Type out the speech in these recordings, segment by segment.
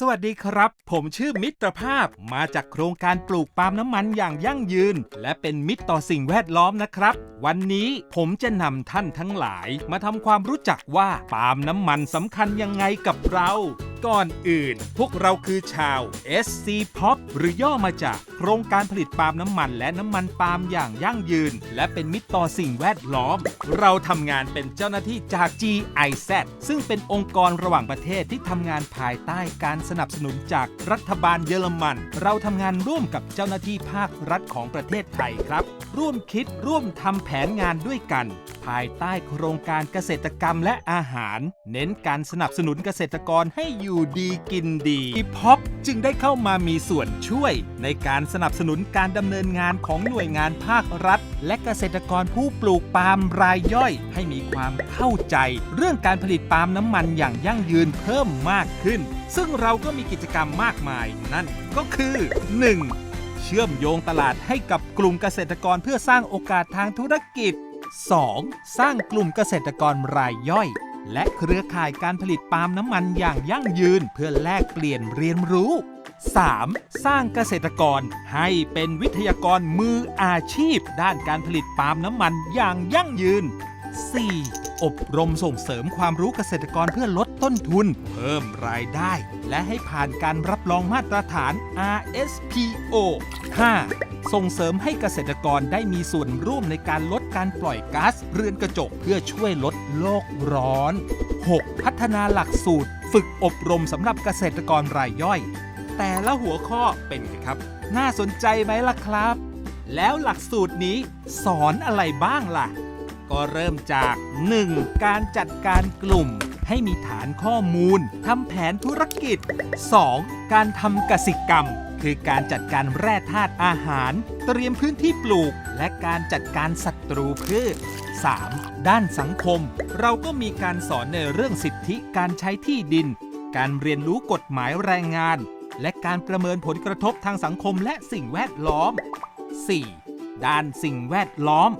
สวัสดีครับ ผมชื่อมิตรภาพมาจากโครงการปลูกปาล์มน้ำมันอย่างยั่งยืน และเป็นมิตรต่อสิ่งแวดล้อมนะครับ วันนี้ผมจะนำท่านทั้งหลาย มาทำความรู้จักว่าปาล์มน้ำมันสำคัญยังไงกับเรา ก่อนอื่น พวกเราคือชาว SC Pop หรือย่อมาจากโครงการผลิตปาล์มน้ำมันและน้ำมันปาล์มอย่างยั่งยืน และเป็นมิตรต่อสิ่งแวดล้อม เราทำงานเป็นเจ้าหน้าที่จาก GIZ ซึ่งเป็นองค์กรระหว่างประเทศที่ทำงานภายใต้การสนับสนุนจากรัฐบาลเยอรมัน เราทำงานร่วมกับเจ้าหน้าที่ภาครัฐของประเทศไทยครับ ร่วมคิดร่วมทำแผนงานด้วยกันภายใต้โครงการเกษตรกรรมและอาหาร เน้นการสนับสนุนเกษตรกรให้อยู่ดีกินดีพ็อปจึงได้เข้ามามีส่วนช่วย ในการสนับสนุนการดำเนินงานของหน่วยงานภาครัฐ และเกษตรกรผู้ปลูกปาล์มรายย่อย ให้มีความเข้าใจ เรื่องการผลิตปาล์มน้ำมันอย่างยั่งยืนเพิ่มมากขึ้น ซึ่งเราก็มีกิจกรรมมากมายนั่นก็คือ 1. เชื่อมโยงตลาดให้กับกลุ่มเกษตรกรเพื่อสร้างโอกาสทางธุรกิจ 2. สร้างกลุ่มเกษตรกรรายย่อย และเครือข่ายการผลิตปาล์มน้ำมันอย่างยั่งยืนเพื่อแลกเปลี่ยนเรียนรู้ 3. สร้างเกษตรกรให้เป็นวิทยากรมืออาชีพ ด้านการผลิตปาล์มน้ำมันอย่างยั่งยืน 4. อบรมส่งเสริมความรู้เกษตรกรเพื่อลดต้นทุน เพิ่มรายได้ และให้ผ่านการรับรองมาตรฐาน RSPO 5. ส่งเสริมให้เกษตรกรได้มีส่วนร่วมในการลดการปล่อยก๊าซเรือนกระจก เพื่อช่วยลดโลกร้อน 6. พัฒนาหลักสูตร ฝึกอบรมสำหรับเกษตรกรรายย่อย แต่ละหัวข้อเป็นไงครับ น่าสนใจไหมล่ะครับ แล้วหลักสูตรนี้สอนอะไรบ้างล่ะ ก็เริ่มจาก 1. การจัดการกลุ่มให้มีฐานข้อมูลทำแผนธุรกิจ 2. การทำกสิกรรม คือการจัดการแร่ธาตุอาหาร เตรียมพื้นที่ปลูก และการจัดการศัตรูพืช 3. ด้านสังคม เราก็มีการสอนในเรื่องสิทธิการใช้ที่ดิน การเรียนรู้กฎหมายแรงงาน และการประเมินผลกระทบทางสังคมและสิ่งแวดล้อม 4. ด้านสิ่งแวดล้อม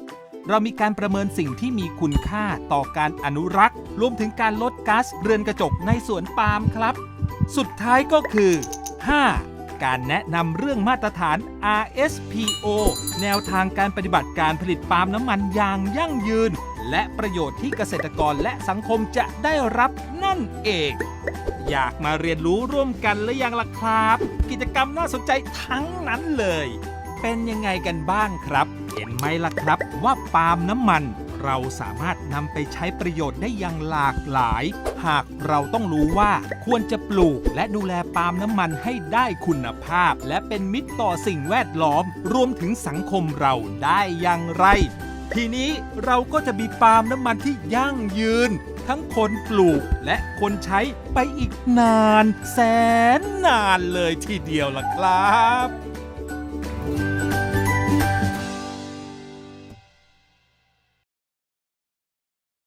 เรามีการประเมินสิ่งที่มีคุณค่าต่อการอนุรักษ์ รวมถึงการลดก๊าซเรือนกระจกในสวนปาล์มครับ สุดท้ายก็คือ 5. การแนะนำเรื่องมาตรฐาน RSPO แนวทางการปฏิบัติการผลิตปาล์มน้ำมันอย่างยั่งยืน และประโยชน์ที่เกษตรกรและสังคมจะได้รับนั่นเอง อยากมาเรียนรู้ร่วมกันหรือยังล่ะครับ กิจกรรมน่าสนใจทั้งนั้นเลย เป็นยังไงกันบ้างครับ เห็นไหมล่ะครับว่าปาล์มน้ำมัน เราสามารถนำไปใช้ประโยชน์ได้อย่างหลากหลาย หากเราต้องรู้ว่าควรจะปลูกและดูแลปาล์มน้ำมันให้ได้คุณภาพ และเป็นมิตรต่อสิ่งแวดล้อม รวมถึงสังคมเราได้อย่างไร ทีนี้เราก็จะมีปาล์มน้ำมันที่ยั่งยืน ทั้งคนปลูกและคนใช้ไปอีกนาน แสนนานเลยทีเดียวล่ะครับ